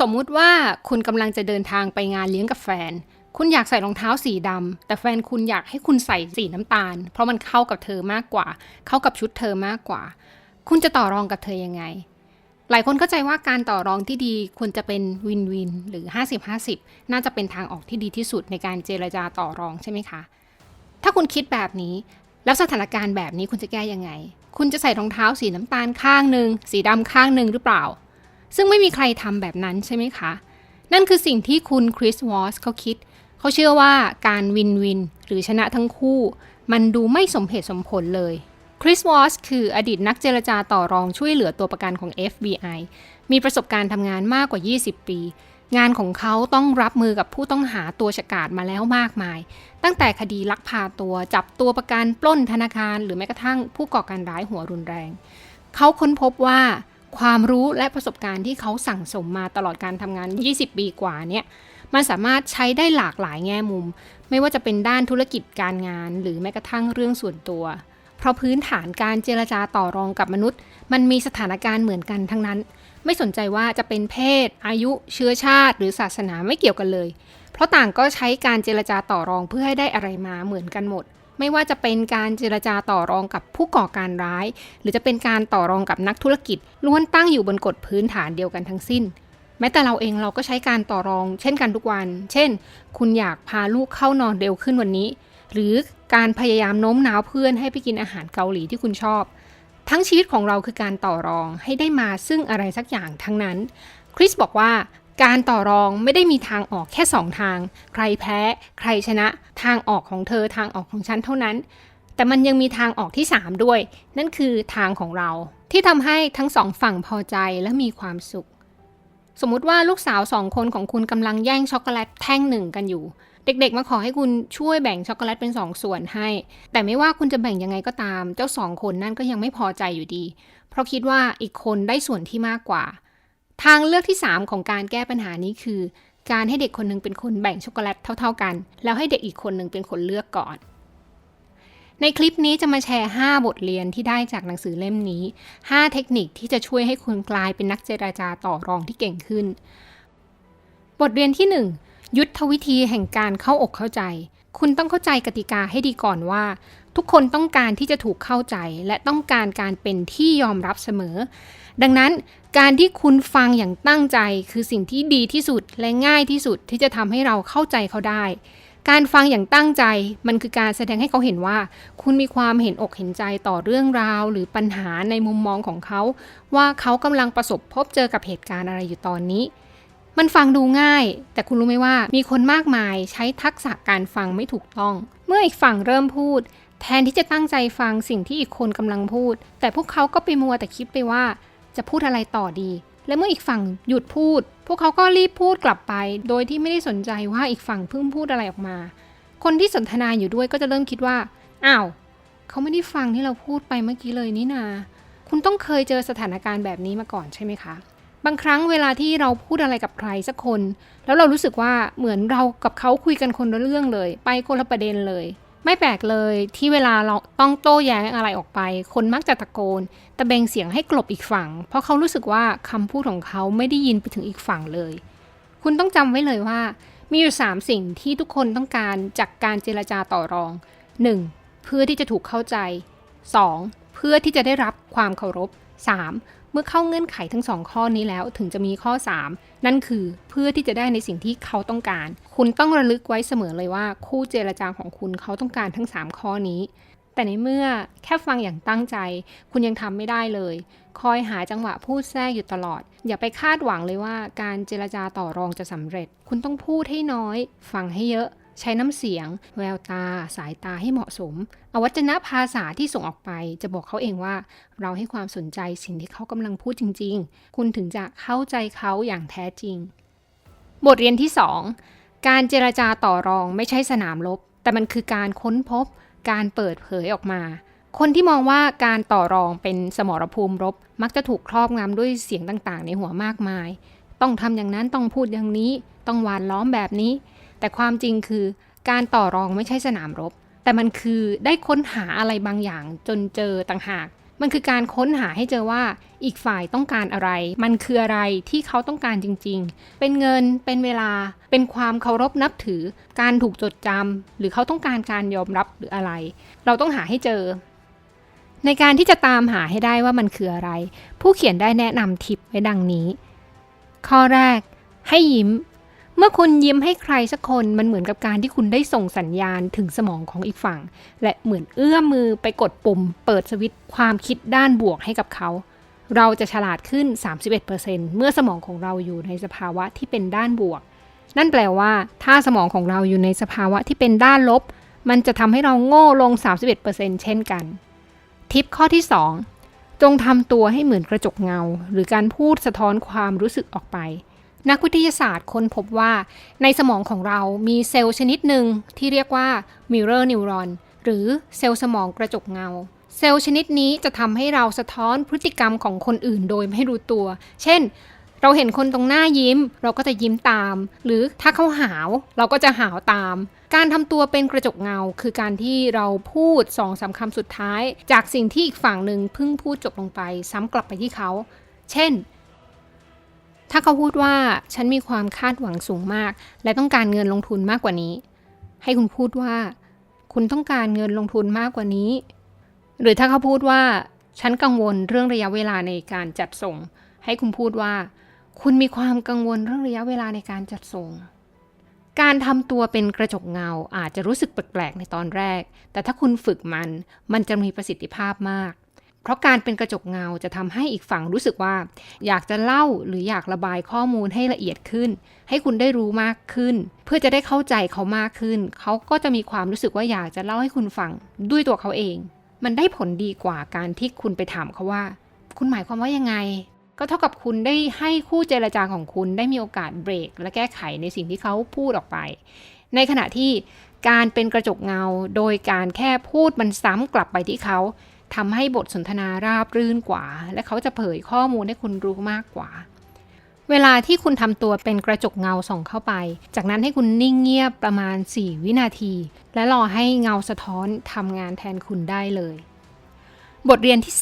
สมมุติว่าคุณกำลังจะเดินทางไปงานเลี้ยงกับแฟน คุณอยากใส่รองเท้าสีดำ แต่แฟนคุณอยากให้คุณใส่สีน้ำตาล เพราะมันเข้ากับเธอมากกว่า เข้ากับชุดเธอมากกว่า คุณจะต่อรองกับเธอยังไง หลายคนเข้าใจว่าการต่อรองที่ดีควรจะเป็นวินวินหรือ 50-50 น่าจะเป็นทางออกที่ดีที่สุดในการเจรจาต่อรองใช่ไหมคะ ถ้าคุณคิดแบบนี้แล้วสถานการณ์แบบนี้คุณจะแก้ยังไง คุณจะใส่รองเท้าสีน้ำตาลข้างหนึ่งสีดำข้างหนึ่งหรือเปล่า ซึ่งไม่มีใครทำแบบนั้นใช่ไหมคะ นั่นคือสิ่งที่คุณคริสวอสเขาคิด เขาเชื่อว่าการวินวิน หรือชนะทั้งคู่ มันดูไม่สมเหตุสมผลเลยคริสวอสคืออดีตนักเจรจาต่อรองช่วยเหลือตัวประกันของ FBI มีประสบการณ์ทำงานมากกว่า 20 ปี งานของเขาต้องรับมือกับผู้ต้องหาตัวฉกาจมาแล้วมากมาย ตั้งแต่คดีลักพาตัวจับตัวประกันปล้นธนาคาร หรือแม้กระทั่งผู้ก่อการร้ายหัวรุนแรง เขาค้นพบว่า ความรู้และประสบการณ์ที่เขาสั่งสมมาตลอดการทำงาน 20 ปีกว่าเนี่ยมันสามารถใช้ได้หลากหลายแง่มุม ไม่ว่าจะเป็นด้านธุรกิจการงาน หรือแม้กระทั่งเรื่องส่วนตัว เพราะพื้นฐานการเจรจาต่อรองกับมนุษย์ มันมีสถานการณ์เหมือนกันทั้งนั้น ไม่สนใจว่าจะเป็นเพศ อายุ เชื้อชาติ หรือศาสนาไม่เกี่ยวกันเลย เพราะต่างก็ใช้การเจรจาต่อรองเพื่อให้ได้อะไรมาเหมือนกันหมด ไม่ว่าจะเป็นการเจรจาต่อรองกับผู้ก่อการร้าย หรือจะเป็นการต่อรองกับนักธุรกิจล้วนตั้งอยู่บนกฎพื้นฐานเดียวกันทั้งสิ้น แม้แต่เราเองเราก็ใช้การต่อรอง เช่นกันทุกวัน เช่น คุณอยากพาลูกเข้านอนเร็วขึ้นวันนี้ หรือการพยายามโน้มน้าวเพื่อนให้ไปกินอาหารเกาหลีที่คุณชอบ ทั้งชีวิตของเราคือการต่อรองให้ได้มาซึ่งอะไรสักอย่างทั้งนั้นคริสบอกว่า การต่อรองไม่ได้มีทางออกแค่สองทาง ใครแพ้ ใครชนะ ทางออกของเธอทางออกของฉันเท่านั้น แต่มันยังมีทางออกที่ 3 ด้วย นั่นคือทางของเรา ที่ทำให้ทั้งสองฝั่งพอใจและมีความสุข สมมุติว่าลูกสาวสองคนของคุณกำลังแย่งช็อกโกแลตแท่งหนึ่งกันอยู่ เด็กๆ มาขอให้คุณช่วยแบ่งช็อกโกแลตเป็นสองส่วนให้ แต่ไม่ว่าคุณจะแบ่งยังไงก็ตาม เจ้าสองคนนั่นก็ยังไม่พอใจอยู่ดี เพราะคิดว่าอีกคนได้ส่วนที่มากกว่า ทางเลือกที่ 3 ของการแก้ปัญหานี้คือ การให้เด็กคนหนึ่งเป็นคนแบ่งช็อกโกแลตเท่า ๆกัน แล้วให้เด็กอีกคนหนึ่งเป็นคนเลือกก่อน ในคลิปนี้จะมาแชร์ 5 บทเรียนที่ได้จากหนังสือเล่มนี้ 5 เทคนิคที่จะช่วยให้คุณกลายเป็นนักเจราจาต่อรองที่เก่งขึ้น บทเรียนที่ 1 ยุทธวิธีแห่งการเข้าอกเข้าใจ คุณต้องเข้าใจกติกาให้ดีก่อนว่า ทุกคนต้องการที่จะถูกเข้าใจและต้องการการเป็นที่ยอมรับเสมอ ดังนั้นการที่คุณฟังอย่างตั้งใจคือสิ่งที่ดีที่สุดและง่ายที่สุดที่จะทำให้เราเข้าใจเขาได้ การฟังอย่างตั้งใจมันคือการแสดงให้เขาเห็นว่า คุณมีความเห็นอกเห็นใจต่อเรื่องราว หรือปัญหาในมุมมองของเขา ว่าเขากำลังประสบพบเจอกับเหตุการณ์อะไรอยู่ตอนนี้ มันฟังดูง่าย แต่คุณรู้ไหมว่า มีคนมากมายใช้ทักษะการฟังไม่ถูกต้อง เมื่ออีกฝั่งเริ่มพูด แทนที่จะตั้งใจฟังสิ่งที่อีกคนกำลังพูด แต่พวกเขาก็ไปมัวแต่คิดไปว่า จะพูดอะไรต่อดี และเมื่ออีกฝั่งหยุดพูด พวกเขาก็รีบพูดกลับไป โดยที่ไม่ได้สนใจว่าอีกฝั่งเพิ่งพูดอะไรออกมา คนที่สนทนาอยู่ด้วยก็จะเริ่มคิดว่า อ้าว เขาไม่ได้ฟังที่เราพูดไปเมื่อกี้เลยนี่นา คุณต้องเคยเจอสถานการณ์แบบนี้มาก่อนใช่ไหมคะ บางครั้งเวลาที่เราพูดอะไรกับใครสักคน แล้วเรารู้สึกว่าเหมือนเรากับเขาคุยกันคนละเรื่องเลย ไปคนละประเด็นเลย ไม่แปลกเลยที่เวลาเราต้องโต้แย้งอะไรออกไป คนมักจะตะโกนตะเบงเสียงให้กลบอีกฝั่ง เพราะเขารู้สึกว่าคำพูดของเขาไม่ได้ยินไปถึงอีกฝั่งเลย คุณต้องจำไว้เลยว่า มีอยู่สามสิ่งที่ทุกคนต้องการจากการเจรจาต่อรอง 1. เพื่อที่จะถูกเข้าใจ 2. เพื่อที่จะได้รับความเคารพ 3. เมื่อเข้าเงื่อนไขทั้งสองข้อนี้แล้วถึงจะมีข้อ 3 นั่นคือเพื่อที่จะได้ในสิ่งที่เขาต้องการ คุณต้องระลึกไว้เสมอเลยว่าคู่เจรจาของคุณเขาต้องการทั้ง 3 ข้อนี้ แต่ในเมื่อแค่ฟังอย่างตั้งใจ คุณยังทำไม่ได้เลย คอยหาจังหวะพูดแทรกอยู่ตลอด อย่าไปคาดหวังเลยว่าการเจรจาต่อรองจะสำเร็จ คุณต้องพูดให้น้อย ฟังให้เยอะ ใช้น้ำเสียง แววตา สายตาให้เหมาะสม อวัจนภาษาที่ส่งออกไป จะบอกเขาเองว่า เราให้ความสนใจสิ่งที่เขากำลังพูดจริง ๆ คุณถึงจะเข้าใจเขาอย่างแท้จริง บทเรียนที่ 2 การเจรจาต่อรองไม่ใช่สนามรบ แต่มันคือการค้นพบ การเปิดเผยออกมาคนที่มองว่าการต่อรองเป็นสมรภูมิรบ มักจะถูกครอบงำด้วยเสียงต่างๆ ในหัวมากมาย ต้องทำอย่างนั้นต้องพูดอย่างนี้ ต้องหวานล้อมแบบนี้ แต่ความจริงคือการต่อรองไม่ใช่สนามรบ แต่มันคือได้ค้นหาอะไรบางอย่างจนเจอต่างหาก มันคือการค้นหาให้เจอว่าอีกฝ่ายต้องการอะไร มันคืออะไรที่เขาต้องการจริง ๆ เป็นเงินเป็นเวลา เป็นความเคารพนับถือ การถูกจดจำหรือเขาต้องการการยอมรับหรืออะไร เราต้องหาให้เจอในการที่จะตามหาให้ได้ว่ามันคืออะไร ผู้เขียนได้แนะนำทิปไว้ดังนี้ ข้อแรก ให้ยิ้ม มื่อคุณยิ้มให้ใครสักคนมันเหมือนกับการที่คุณได้ส่งสัญญาณถึงสมองของอีกฝั่ง และเหมือนเอื้อมมือไปกดปุ่ม เปิดสวิตช์ความคิดด้านบวกให้กับเขา เราจะฉลาดขึ้น 31%เมื่อสมองของเราอยู่ในสภาวะที่เป็นด้านบวก นั่นแปลว่า ถ้าสมองของเราอยู่ในสภาวะที่เป็นด้านลบ มันจะทำให้เราโง่ลง 31%เช่นกัน ทิปข้อที่ 2 จงทำตัวให้เหมือนกระจกเงา หรือการพูดสะท้อนความรู้สึกออกไป นักวิทยาศาสตร์ค้นพบว่า ในสมองของเรามีเซลล์ชนิดหนึ่งที่เรียกว่า mirror neuron หรือเซลล์สมองกระจกเงา เซลล์ชนิดนี้จะทำให้เราสะท้อนพฤติกรรมของคนอื่นโดยไม่รู้ตัว เช่น เราเห็นคนตรงหน้ายิ้ม เราก็จะยิ้มตาม หรือถ้าเขาหาว เราก็จะหาวตาม การทำตัวเป็นกระจกเงา คือการที่เราพูดสองสาคำสุดท้าย จากสิ่งที่อีกฝั่งหนึ่งเพิ่งพูดจบลงไป ซ้ำกลับไปที่เขา เช่น ถ้าเขาพูดว่าฉันมีความคาดหวังสูงมาก และต้องการเงินลงทุนมากกว่านี้ ให้คุณพูดว่า คุณต้องการเงินลงทุนมากกว่านี้ หรือถ้าเขาพูดว่า ฉันกังวลเรื่องระยะเวลาในการจัดส่ง ให้คุณพูดว่า คุณมีความกังวลเรื่องระยะเวลาในการจัดส่ง การทำตัวเป็นกระจกเงาอาจจะรู้สึกแปลกๆในตอนแรก แต่ถ้าคุณฝึกมัน มันจะมีประสิทธิภาพมาก เพราะการเป็นกระจกเงาจะทำให้อีกฝั่งรู้สึกว่า อยากจะเล่าหรืออยากระบายข้อมูลให้ละเอียดขึ้น ให้คุณได้รู้มากขึ้น เพื่อจะได้เข้าใจเขามากขึ้น เขาก็จะมีความรู้สึกว่าอยากจะเล่าให้คุณฟังด้วยตัวเขาเอง มันได้ผลดีกว่าการที่คุณไปถามเขาว่า คุณหมายความว่ายังไง ก็เท่ากับคุณได้ให้คู่เจรจาของคุณได้มีโอกาสเบรก และแก้ไขในสิ่งที่เขาพูดออกไป ในขณะที่การเป็นกระจกเงา โดยการแค่พูดมันซ้ำกลับไปที่เขา ทำให้บทสนทนาราบรื่นกว่า และเขาจะเผยข้อมูลให้คุณรู้มากกว่า เวลาที่คุณทำตัวเป็นกระจกเงาส่องเข้าไป จากนั้นให้คุณนิ่งเงียบประมาณ 4 วินาที และรอให้เงาสะท้อนทำงานแทนคุณได้เลย บทเรียนที่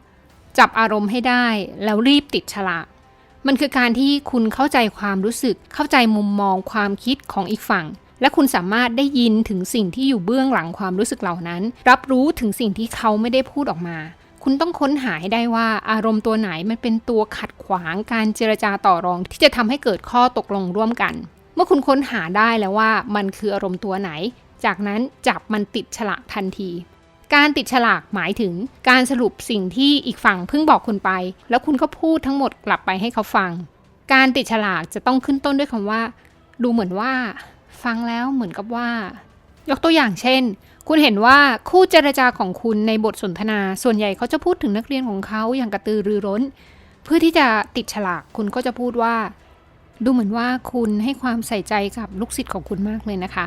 3 จับอารมณ์ให้ได้แล้วรีบติดฉลากมันคือการที่คุณเข้าใจความรู้สึก เข้าใจมุมมองความคิดของอีกฝั่ง และคุณสามารถได้ยินถึงสิ่งที่อยู่เบื้องหลังความรู้สึกเหล่านั้น รับรู้ถึงสิ่งที่เขาไม่ได้พูดออกมา คุณต้องค้นหาให้ได้ว่าอารมณ์ตัวไหนมันเป็นตัวขัดขวางการเจรจาต่อรอง ที่จะทำให้เกิดข้อตกลงร่วมกัน เมื่อคุณค้นหาได้แล้วว่ามันคืออารมณ์ตัวไหน จากนั้นจับมันติดฉลากทันทีการติดฉลากหมายถึงการสรุปสิ่งที่อีกฝั่งเพิ่งบอกคุณไป แล้วคุณก็พูดทั้งหมดกลับไปให้เขาฟัง การติดฉลากจะต้องขึ้นต้นด้วยคำว่า ดูเหมือนว่า ฟังแล้วเหมือนกับว่า ยกตัวอย่างเช่น คุณเห็นว่าคู่เจรจาของคุณในบทสนทนา ส่วนใหญ่เขาจะพูดถึงนักเรียนของเขาอย่างกระตือรือร้น เพื่อที่จะติดฉลากคุณก็จะพูดว่า ดูเหมือนว่าคุณให้ความใส่ใจกับลูกศิษย์ของคุณมากเลยนะคะ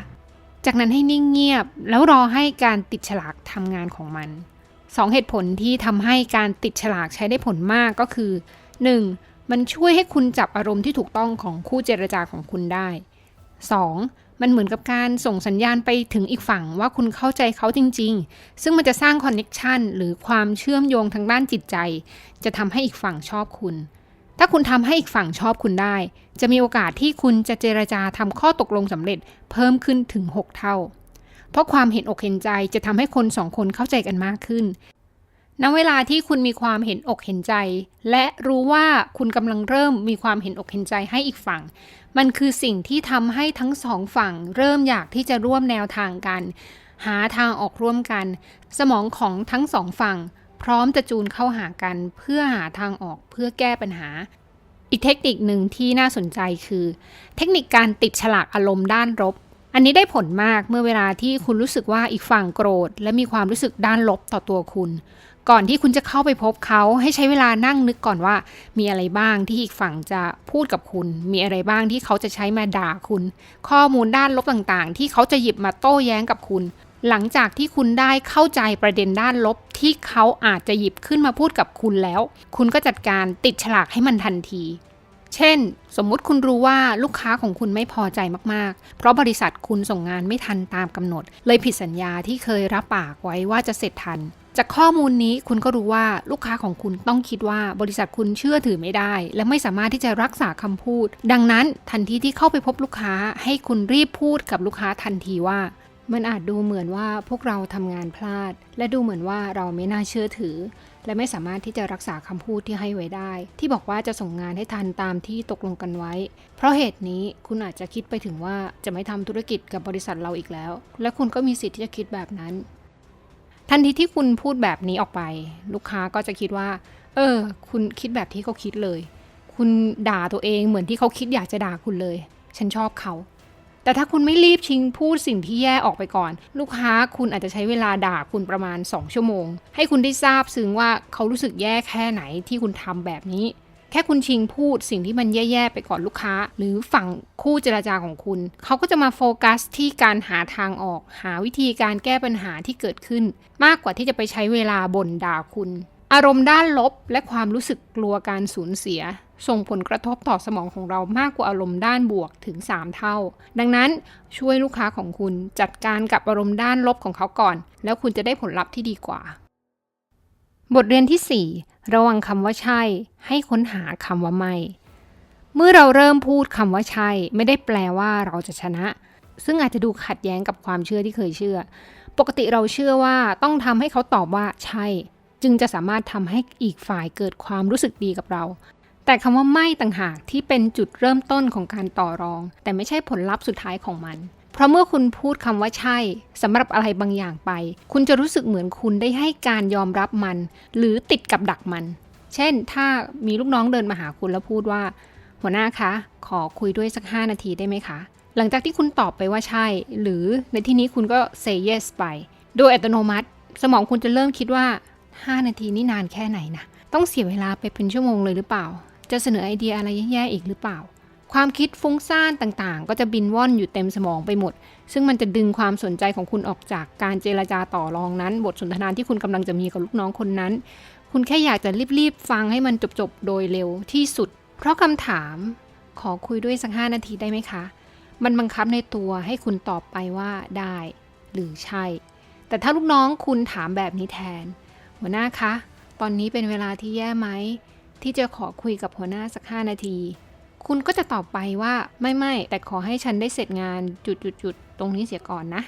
จากนั้นให้นิ่งเงียบ แล้วรอให้การติดฉลากทำงานของมันสองเหตุผลที่ทำให้การติดฉลากใช้ได้ผลมากก็คือ 1. มันช่วยให้คุณจับอารมณ์ที่ถูกต้องของคู่เจรจาของคุณได้ 2. มันเหมือนกับการส่งสัญญาณไปถึงอีกฝั่งว่าคุณเข้าใจเขาจริง ๆ ซึ่งมันจะสร้างคอนเน็ชันหรือความเชื่อมโยงทางด้านจิตใจ จะทำให้อีกฝั่งชอบคุณ ถ้าคุณทำให้อีกฝั่งชอบคุณได้ จะมีโอกาสที่คุณจะเจรจาทำข้อตกลงสำเร็จเพิ่มขึ้นถึง 6 เท่า เพราะความเห็นอกเห็นใจจะทำให้คนสองคนเข้าใจกันมากขึ้น ณเวลาที่คุณมีความเห็นอกเห็นใจ และรู้ว่าคุณกำลังเริ่มมีความเห็นอกเห็นใจให้อีกฝั่ง มันคือสิ่งที่ทำให้ทั้งสองฝั่ง เริ่มอยากที่จะร่วมแนวทางกัน หาทางออกร่วมกัน สมองของทั้งสองฝั่ง พร้อมจะจูนเข้าหากันเพื่อหาทางออกเพื่อแก้ปัญหา อีกเทคนิคหนึ่งที่น่าสนใจคือ เทคนิคการติดฉลากอารมณ์ด้านลบอันนี้ได้ผลมากเมื่อเวลาที่คุณรู้สึกว่าอีกฝั่งโกรธ และมีความรู้สึกด้านลบต่อตัวคุณ ก่อนที่คุณจะเข้าไปพบเขาให้ใช้เวลานั่งนึกก่อนว่า มีอะไรบ้างที่อีกฝั่งจะพูดกับคุณ มีอะไรบ้างที่เขาจะใช้มาด่าคุณ ข้อมูลด้านลบต่างๆ ที่เขาจะหยิบมาโต้แย้งกับคุณ หลังจากที่คุณได้เข้าใจประเด็นด้านลบที่เขาอาจจะหยิบขึ้นมาพูดกับคุณแล้ว คุณก็จัดการติดฉลากให้มันทันที เช่น สมมุติคุณรู้ว่าลูกค้าของคุณไม่พอใจมากๆ เพราะบริษัทคุณส่งงานไม่ทันตามกำหนด เลยผิดสัญญาที่เคยรับปากไว้ว่าจะเสร็จทัน จากข้อมูลนี้คุณก็รู้ว่าลูกค้าของคุณต้องคิดว่าบริษัทคุณเชื่อถือไม่ได้ และไม่สามารถที่จะรักษาคำพูด ดังนั้นทันทีที่เข้าไปพบลูกค้า ให้คุณรีบพูดกับลูกค้าทันทีว่า มันอาจดูเหมือนว่าพวกเราทำงานพลาด และดูเหมือนว่าเราไม่น่าเชื่อถือ และไม่สามารถที่จะรักษาคำพูดที่ให้ไว้ได้ ที่บอกว่าจะส่งงานให้ทันตามที่ตกลงกันไว้ เพราะเหตุนี้คุณอาจจะคิดไปถึงว่าจะไม่ทำธุรกิจกับบริษัทเราอีกแล้ว และคุณก็มีสิทธิ์ที่จะคิดแบบนั้น ทันทีที่คุณพูดแบบนี้ออกไป ลูกค้าก็จะคิดว่า เออ คุณคิดแบบที่เขาคิดเลย คุณด่าตัวเองเหมือนที่เขาคิดอยากจะด่าคุณเลย ฉันชอบเขาแต่ถ้าคุณไม่รีบชิงพูดสิ่งที่แย่ออกไปก่อน ลูกค้าคุณอาจจะใช้เวลาด่าคุณประมาณ 2 ชั่วโมง ให้คุณได้ทราบซึ้งว่าเขารู้สึกแย่แค่ไหนที่คุณทำแบบนี้ แค่คุณชิงพูดสิ่งที่มันแย่ๆไปก่อนลูกค้า หรือฝั่งคู่เจรจาของคุณ เขาก็จะมาโฟกัสที่การหาทางออก หาวิธีการแก้ปัญหาที่เกิดขึ้น มากกว่าที่จะไปใช้เวลาบ่นด่าคุณ อารมณ์ด้านลบและความรู้สึกกลัวการสูญเสีย ส่งผลกระทบต่อสมองของเรามากกว่าอารมณ์ด้านบวกถึง 3 เท่า ดังนั้นช่วยลูกค้าของคุณจัดการกับอารมณ์ด้านลบของเขาก่อน แล้วคุณจะได้ผลลัพธ์ที่ดีกว่า บทเรียนที่ 4 ระวังคำว่าใช่ ให้ค้นหาคำว่าไม่ เมื่อเราเริ่มพูดคำว่าใช่ ไม่ได้แปลว่าเราจะชนะ ซึ่งอาจจะดูขัดแย้งกับความเชื่อที่เคยเชื่อ ปกติเราเชื่อว่าต้องทำให้เขาตอบว่าใช่ จึงจะสามารถทำให้อีกฝ่ายเกิดความรู้สึกดีกับเรา แต่คำว่าไม่ต่างหากที่เป็นจุดเริ่มต้นของการต่อรอง แต่ไม่ใช่ผลลัพธ์สุดท้ายของมัน เพราะเมื่อคุณพูดคำว่าใช่สำหรับอะไรบางอย่างไป คุณจะรู้สึกเหมือนคุณได้ให้การยอมรับมัน หรือติดกับดักมัน เช่น ถ้ามีลูกน้องเดินมาหาคุณแล้วพูดว่า หัวหน้าคะ ขอคุยด้วยสัก 5 นาทีได้ไหมคะ หลังจากที่คุณตอบไปว่าใช่ หรือในที่นี้คุณก็ say yes ไป โดยอัตโนมัติ สมองคุณจะเริ่มคิดว่า 5 นาทีนี่นานแค่ไหนนะต้องเสียเวลาไปเป็นชั่วโมงเลยหรือเปล่า จะเสนอไอเดียอะไรแย่ๆอีกหรือเปล่า ความคิดฟุ้งซ่านต่างๆ ก็จะบินว่อนอยู่เต็มสมองไปหมด ซึ่งมันจะดึงความสนใจของคุณออกจากการเจรจาต่อรองนั้น บทสนทนาที่คุณกำลังจะมีกับลูกน้องคนนั้น คุณแค่อยากจะรีบๆฟังให้มันจบๆโดยเร็วที่สุด เพราะคำถามขอคุยด้วยสักห้านาทีได้ไหมคะ มันบังคับในตัวให้คุณตอบไปว่าได้ หรือใช่ แต่ถ้าลูกน้องคุณถามแบบนี้แทน หัวหน้าคะ ตอนนี้เป็นเวลาที่แย่ไหมที่จะขอคุยกับหัวหน้าสักห้านาที คุณก็จะตอบไปว่าไม่ไม่แต่ขอให้ฉันได้เสร็จงานจุดๆๆตรงนี้เสียก่อนนะ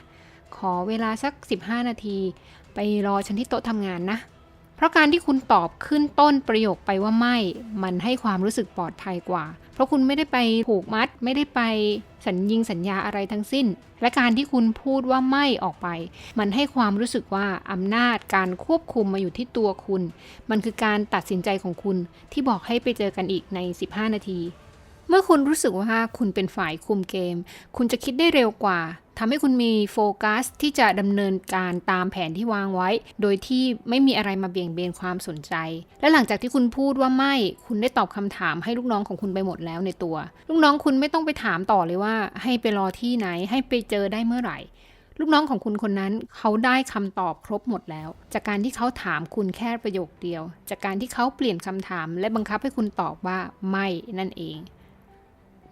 ขอเวลาสัก 15 นาที ไปรอฉันที่โต๊ะทำงานนะ เพราะการที่คุณตอบขึ้นต้นประโยคไปว่าไม่ มันให้ความรู้สึกปลอดภัยกว่า เพราะคุณไม่ได้ไปผูกมัด ไม่ได้ไปสัญญิงสัญญาอะไรทั้งสิ้น และการที่คุณพูดว่าไม่ออกไป มันให้ความรู้สึกว่าอำนาจการควบคุมมาอยู่ที่ตัวคุณ มันคือการตัดสินใจของคุณที่บอกให้ไปเจอกันอีกใน 15 นาที เมื่อคุณรู้สึกว่าคุณเป็นฝ่ายคุมเกม คุณจะคิดได้เร็วกว่าทำให้คุณมีโฟกัสที่จะดำเนินการตามแผนที่วางไว้ โดยที่ไม่มีอะไรมาเบี่ยงเบนความสนใจ และหลังจากที่คุณพูดว่าไม่ คุณได้ตอบคำถามให้ลูกน้องของคุณไปหมดแล้วในตัว ลูกน้องคุณไม่ต้องไปถามต่อเลยว่า ให้ไปรอที่ไหน ให้ไปเจอได้เมื่อไหร่ ลูกน้องของคุณคนนั้นเขาได้คำตอบครบหมดแล้ว จากการที่เขาถามคุณแค่ประโยคเดียว จากการที่เขาเปลี่ยนคำถาม และบังคับให้คุณตอบว่าไม่นั่นเอง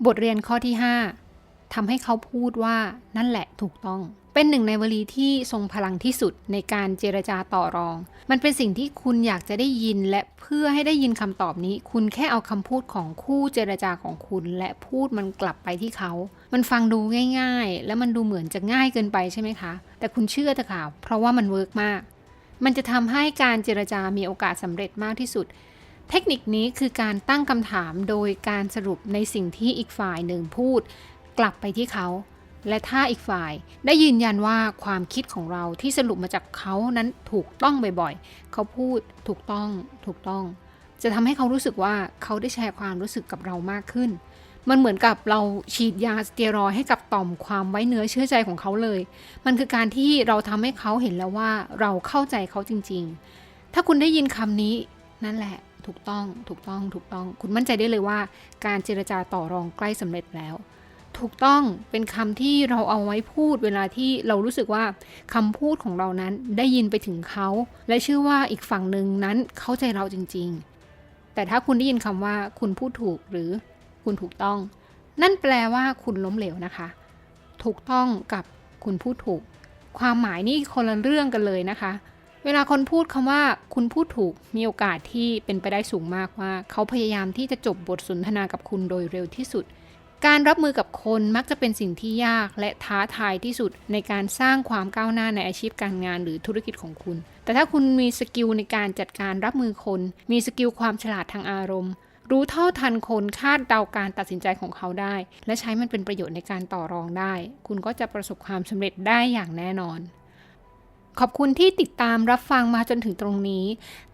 บทเรียนข้อที่ 5ทำให้เขาพูดว่านั่นแหละถูกต้อง เป็นหนึ่งในวลีที่ทรงพลังที่สุดในการเจรจาต่อรอง มันเป็นสิ่งที่คุณอยากจะได้ยินและเพื่อให้ได้ยินคำตอบนี้ คุณแค่เอาคำพูดของคู่เจรจาของคุณ และพูดมันกลับไปที่เขา มันฟังดูง่าย ๆ และมันดูเหมือนจะง่ายเกินไปใช่ไหมคะ แต่คุณเชื่อเถอะค่ะเพราะว่ามันเวิร์กมาก มันจะทำให้การเจรจามีโอกาสสำเร็จมากที่สุด เทคนิคนี้คือการตั้งคำถามโดยการสรุปในสิ่งที่อีกฝ่ายหนึ่งพูด กลับไปที่เขา และถ้าอีกฝ่ายได้ยืนยันว่าความคิดของเราที่สรุปมาจากเขานั้นถูกต้องบ่อยๆ เขาพูดถูกต้องถูกต้อง จะทำให้เขารู้สึกว่าเขาได้แชร์ความรู้สึกกับเรามากขึ้น มันเหมือนกับเราฉีดยาสเตียรอยให้กับต่อมความไว้เนื้อเชื่อใจของเขาเลย มันคือการที่เราทำให้เขาเห็นแล้วว่าเราเข้าใจเขาจริง ๆ ถ้าคุณได้ยินคำนี้นั่นแหละ ถูกต้องถูกต้องถูกต้อง คุณมั่นใจได้เลยว่า การเจรจาต่อรองใกล้สำเร็จแล้ว ถูกต้องเป็นคำที่เราเอาไว้พูดเวลาที่เรารู้สึกว่าคำพูดของเรานั้นได้ยินไปถึงเขา และเชื่อว่าอีกฝั่งหนึ่งนั้นเข้าใจเราจริง ๆ แต่ถ้าคุณได้ยินคำว่าคุณพูดถูกหรือคุณถูกต้อง นั่นแปลว่าคุณล้มเหลวนะคะ ถูกต้องกับคุณพูดถูก ความหมายนี่คนละเรื่องกันเลยนะคะ เวลาคนพูดคำว่าคุณพูดถูกมีโอกาสที่เป็นไปได้สูงมากว่า เขาพยายามที่จะจบบทสนทนากับคุณโดยเร็วที่สุด การรับมือกับคนมักจะเป็นสิ่งที่ยากและท้าทายที่สุดในการสร้างความก้าวหน้าในอาชีพการงานหรือธุรกิจของคุณ แต่ถ้าคุณมีสกิลในการจัดการรับมือคน มีสกิลความฉลาดทางอารมณ์ รู้เท่าทันคนคาดเดาการตัดสินใจของเขาได้ และใช้มันเป็นประโยชน์ในการต่อรองได้ คุณก็จะประสบความสำเร็จได้อย่างแน่นอน ขอบคุณที่ติดตามรับฟังมาจนถึงตรงนี้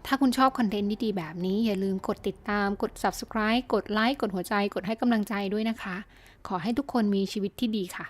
ถ้าคุณชอบคอนเทนต์ดีๆแบบนี้ อย่าลืมกดติดตาม กด subscribe กดไลค์ กดหัวใจ กดให้กำลังใจด้วยนะคะ ขอให้ทุกคนมีชีวิตที่ดีค่ะ